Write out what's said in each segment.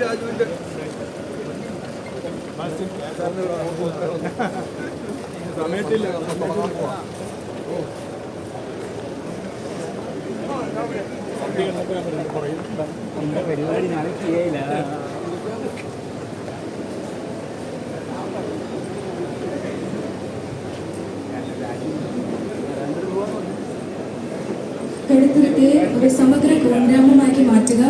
രാജുവിന്റെ സമയത്തില്ല പരിപാടി നടക്കുകയില്ല കടുത്തുരുത്തിയെ ഒരു സമഗ്ര കുഗ്രാമമാക്കി മാറ്റുക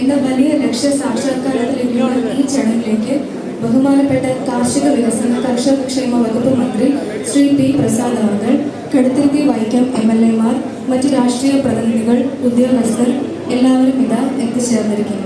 എന്ന വലിയ ലക്ഷ്യ സാക്ഷാത്കാരത്തിലേക്കുള്ള ഈ ചടങ്ങിലേക്ക് ബഹുമാനപ്പെട്ട കാർഷിക വികസന കർഷക ക്ഷേമ വകുപ്പ് മന്ത്രി ശ്രീ പി പ്രസാദ് അവർ കടുത്തിരുത്തി വൈക്കം എം എൽ എമാർ മറ്റ് രാഷ്ട്രീയ പ്രതിനിധികൾ ഉദ്യോഗസ്ഥർ എല്ലാവരും ഇതാ എത്തിച്ചേർന്നിരിക്കുന്നു.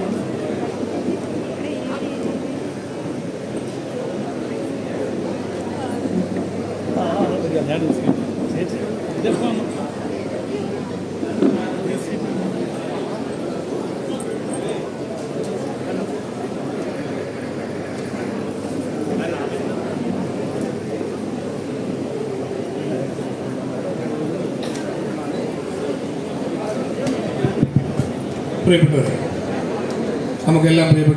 പ്രിയപ്പെട്ടവരെ നമുക്കെല്ലാം പ്രിയപ്പെട്ട